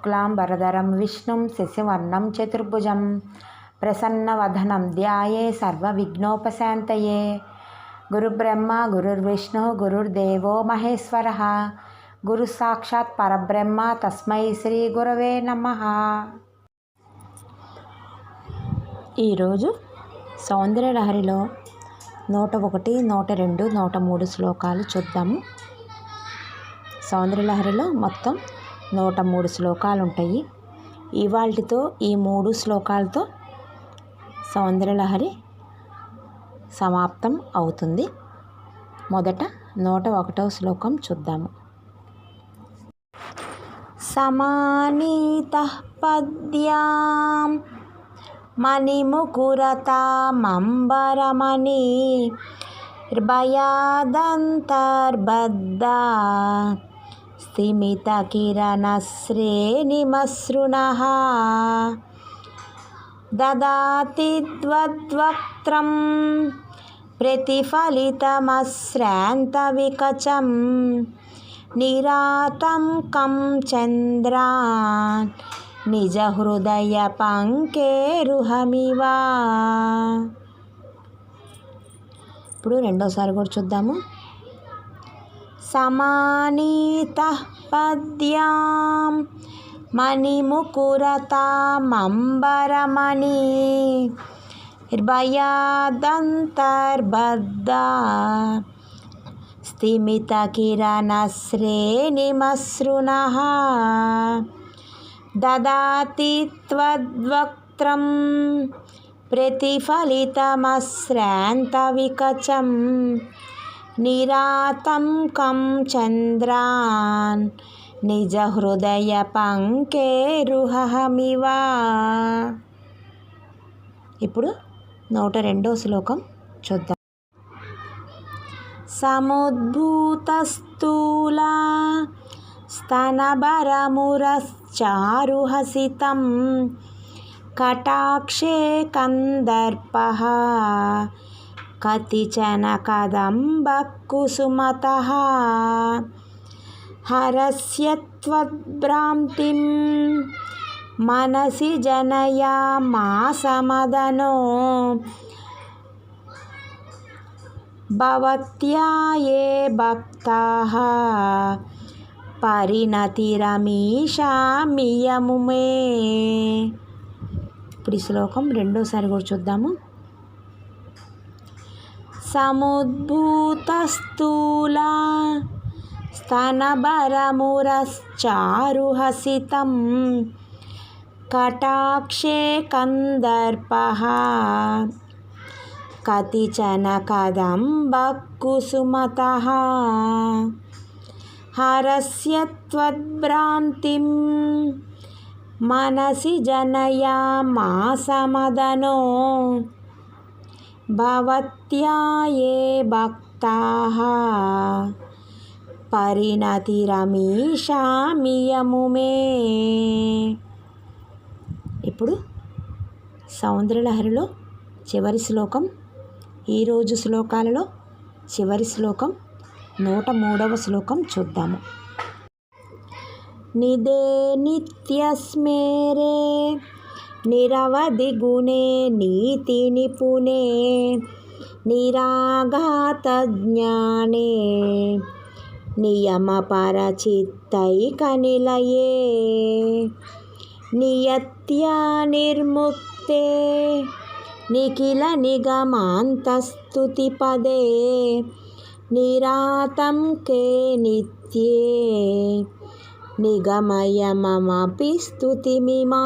శుక్లాం శుక్లాంబరధరం విష్ణుం శశివర్ణం చతుర్భుజం ప్రసన్నవధనం ధ్యాయే సర్వ విఘ్నోపశాంతయే గురుబ్రహ్మ గురుర్విష్ణు గురుర్దేవో మహేశ్వర గురు సాక్షాత్ పరబ్రహ్మ తస్మై శ్రీ గురవే నమ ఈరోజు సౌందర్యలహరిలో నూట ఒకటి నూట రెండు నూట మూడు శ్లోకాలు చూద్దాము. సౌందర్యలహరిలో మొత్తం నూట మూడు శ్లోకాలు ఉంటాయి ఇవాళతో ఈ మూడు శ్లోకాలతో సౌందర్యలహరి సమాప్తం అవుతుంది. మొదట నూట ఒకటవ శ్లోకం చూద్దాము. సమానీత పద్యాం మణిముకురతామంబరమణి భయాదంతర్బద్ధా స్థిమితకిరణశ్రేణిమసృణः దదాతి ద్వద్వక్త్రం ప్రతిఫలితమశ్రాంతవికచం నిరాతంకం చంద్రాన్ నిజహృదయ పంకేరుహమివా. ఇప్పుడు రెండోసారి కూడా చూద్దాము. సమానీత పద్యాం మణిముకురతామంబరమణి భయాదంతర్బద్ధా స్థిమితకిరణశ్రేణిమసృణः దదాతి త్వద్వక్త్రం ప్రతిఫలితమశ్రాంతవికచం నిరాతంకం చంద్రాన్ నిజహృదయ పంకేరుహమివా ఇప్పుడు నూట రెండో శ్లోకం చూద్దాం. సముద్భూతస్థూలా స్తనభరమురశ్చారుహసితం కటాక్షే కందర్పः కతిచన కదంబకుసుమతः హరస్యత్వద్భ్రాంతిం మనసి జనయామాసమదనో భవత్యా ఏ పరిణతిరమీషామియము మే ఇప్పుడు ఈ శ్లోకం రెండోసారి కూడా చూద్దాము. సముద్భూతస్థూలా స్తనభరమురశ్చారుహసితం కటాక్షే కందర్పः కతిచన కదంబకుసుమతः హరస్యత్వద్భ్రాంతిం మనసి జనయామాసమదనో భవత్యా ఏ భక్తాः పరిణతిరమీషామియముమే ఇప్పుడు సౌందర్యలహరిలో చివరి శ్లోకం ఈరోజు శ్లోకాలలో చివరి శ్లోకం నూట మూడవ శ్లోకం చూద్దాము. నిదే నిత్యస్మేరే నిరవధి గుణే నీతి నిపుణే నిరాఘాత జ్ఞానే నియమపరచిత్తైకనిలయే నియత్యా నిర్ముక్తే నిఖిల నిగమాంతస్తుతి నిగమాంతస్తుతిపదే నిరాతంకే నిత్యే నిగమయమపి స్తుతిమిమా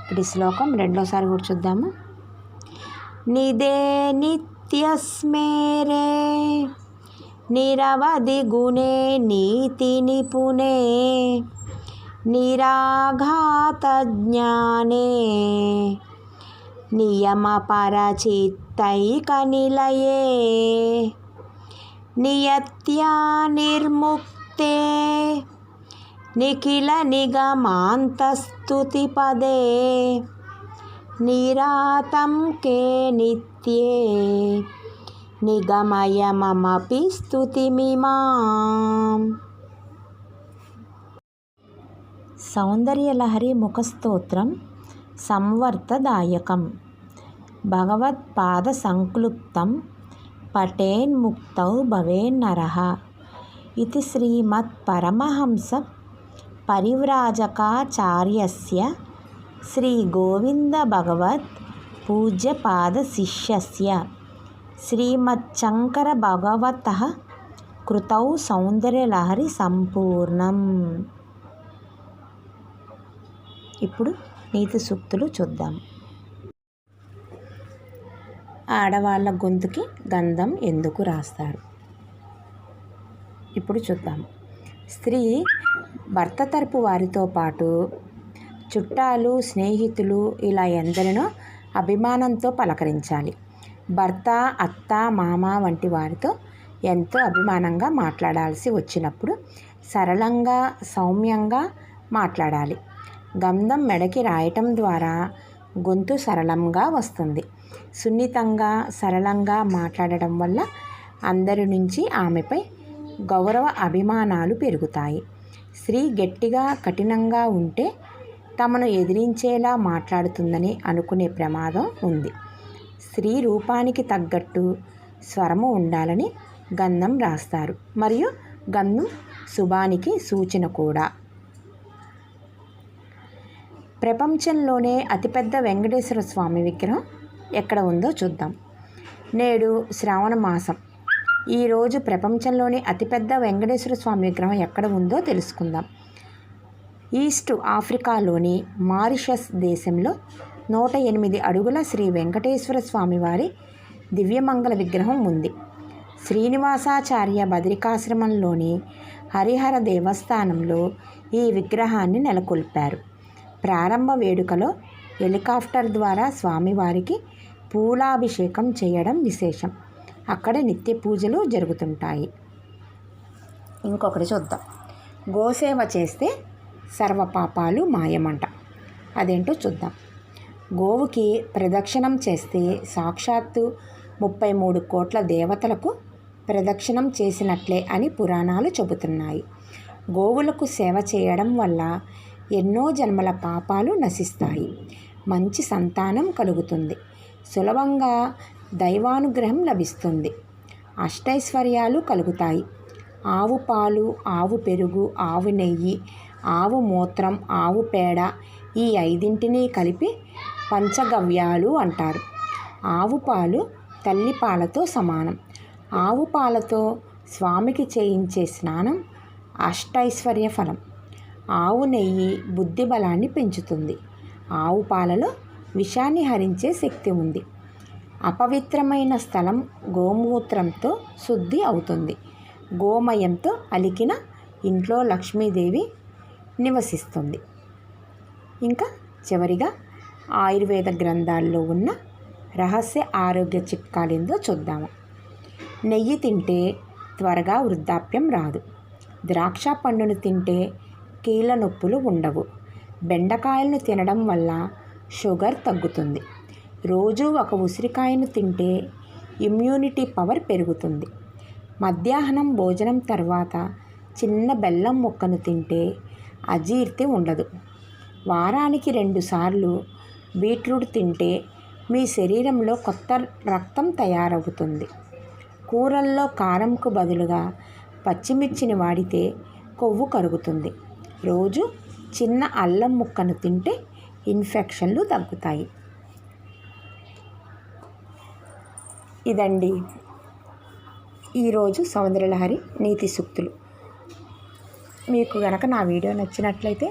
ఇప్పుడు ఈ శ్లోకం రెండోసారి కూడా చూద్దాము. నిదే నిత్యస్మేరే నిరవధి గుణే నీతి నిపుణే నిరాఘాత జ్ఞానే నియత్యా నిలయే నియత్యా నిర్ముక్తే నిఖిల నిగమాంతస్తుతిపదే నిరాతం కే నిత్యే. నిగమయమమపి స్తుతిమిమాం సౌందర్యలహరి ముఖస్తోత్రం సంవర్తదాయకం. భగవత్పాద సంక్లుప్తం పఠేన్ముక్తౌ భవేన్నరః ఇది శ్రీమత్పరమహంస పరివ్రాజకాచార్యస్య శ్రీగోవిందభగవత్ పూజ్యపాదశిష్యస్య శ్రీమచ్చంకరభగవతः కృతౌ సౌందర్యలహరి సంపూర్ణం ఇప్పుడు నీతి సూక్తులు చూద్దాం. ఆడవాళ్ళ గొంతుకి గంధం ఎందుకు రాస్తారు? ఇప్పుడు చూద్దాం. స్త్రీ భర్త తరపు వారితో పాటు చుట్టాలు స్నేహితులు ఇలా ఎందరినో అభిమానంతో పలకరించాలి. భర్త అత్త మామ వంటి వారితో ఎంతో అభిమానంగా మాట్లాడాల్సి వచ్చినప్పుడు సరళంగా సౌమ్యంగా మాట్లాడాలి. గంధం మెడకి రాయటం ద్వారా గొంతు సరళంగా వస్తుంది. సున్నితంగా సరళంగా మాట్లాడటం వల్ల అందరి నుంచి ఆమెపై గౌరవ అభిమానాలు పెరుగుతాయి. స్త్రీ గట్టిగా కఠినంగా ఉంటే తమను ఎదిరించేలా మాట్లాడుతుందని అనుకునే ప్రమాదం ఉంది. స్త్రీ రూపానికి తగ్గట్టు స్వరము ఉండాలని గంధం రాస్తారు. మరియు గంధం శుభానికి సూచన కూడా. ప్రపంచంలోనే అతిపెద్ద వెంకటేశ్వర స్వామి విగ్రహం ఎక్కడ ఉందో చూద్దాం. నేడు శ్రావణ మాసం. ఈరోజు ప్రపంచంలోనే అతిపెద్ద వెంకటేశ్వర స్వామి విగ్రహం ఎక్కడ ఉందో తెలుసుకుందాం. ఈస్ట్ ఆఫ్రికాలోని మారిషస్ దేశంలో నూట ఎనిమిది అడుగుల శ్రీ వెంకటేశ్వర స్వామివారి దివ్యమంగళ విగ్రహం ఉంది. శ్రీనివాసాచార్య బద్రికాశ్రమంలోని హరిహర దేవస్థానంలో ఈ విగ్రహాన్ని నెలకొల్పారు. ప్రారంభ వేడుకలో హెలికాప్టర్ ద్వారా స్వామివారికి పూలాభిషేకం చేయడం విశేషం. అక్కడ నిత్య పూజలు జరుగుతుంటాయి. ఇంకొకటి చూద్దాం. గోసేవ చేస్తే సర్వ పాపాలు మాయమంట. అదేంటో చూద్దాం. గోవుకి ప్రదక్షిణం చేస్తే సాక్షాత్తు ముప్పై మూడు కోట్ల దేవతలకు ప్రదక్షిణం చేసినట్లే అని పురాణాలు చెబుతున్నాయి. గోవులకు సేవ చేయడం వల్ల ఎన్నో జన్మల పాపాలు నశిస్తాయి. మంచి సంతానం కలుగుతుంది. సులభంగా దైవానుగ్రహం లభిస్తుంది. అష్టైశ్వర్యాలు కలుగుతాయి. ఆవు పాలు ఆవు పెరుగు ఆవు నెయ్యి ఆవు మూత్రం ఆవు పేడ ఈ ఐదింటిని కలిపి పంచగవ్యాలు అంటారు. ఆవు పాలు తల్లి పాలతో సమానం. ఆవు పాలతో స్వామికి చేయించే స్నానం అష్టైశ్వర్య ఫలం. ఆవు నెయ్యి బుద్ధి బలాన్ని పెంచుతుంది. ఆవు పాలలో విషాన్ని హరించే శక్తి ఉంది. అపవిత్రమైన స్థలం గోమూత్రంతో శుద్ధి అవుతుంది. గోమయంతో అలికిన ఇంట్లో లక్ష్మీదేవి నివసిస్తుంది. ఇంకా చివరిగా ఆయుర్వేద గ్రంథాల్లో ఉన్న రహస్య ఆరోగ్య చిట్కాలేందో చూద్దాము. నెయ్యి తింటే త్వరగా వృద్ధాప్యం రాదు. ద్రాక్ష పండును తింటే కీళ్ళ నొప్పులు ఉండవు. బెండకాయలను తినడం వల్ల షుగర్ తగ్గుతుంది. రోజు ఒక ఉసిరికాయను తింటే ఇమ్యూనిటీ పవర్ పెరుగుతుంది. మధ్యాహ్నం భోజనం తర్వాత చిన్న బెల్లం ముక్కను తింటే అజీర్తి ఉండదు. వారానికి రెండుసార్లు బీట్రూట్ తింటే మీ శరీరంలో కొత్త రక్తం తయారవుతుంది. కూరల్లో కారంకు బదులుగా పచ్చిమిర్చిని వాడితే కొవ్వు కరుగుతుంది. రోజు చిన్న అల్లం ముక్కను తింటే ఇన్ఫెక్షన్లు తగ్గుతాయి. ఇదండి ఈరోజు సౌందర్యలహరి నీతి సూక్తులు. మీకు కనుక నా వీడియో నచ్చినట్లయితే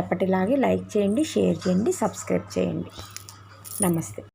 ఎప్పటిలాగే లైక్ చేయండి షేర్ చేయండి సబ్స్క్రైబ్ చేయండి. నమస్తే.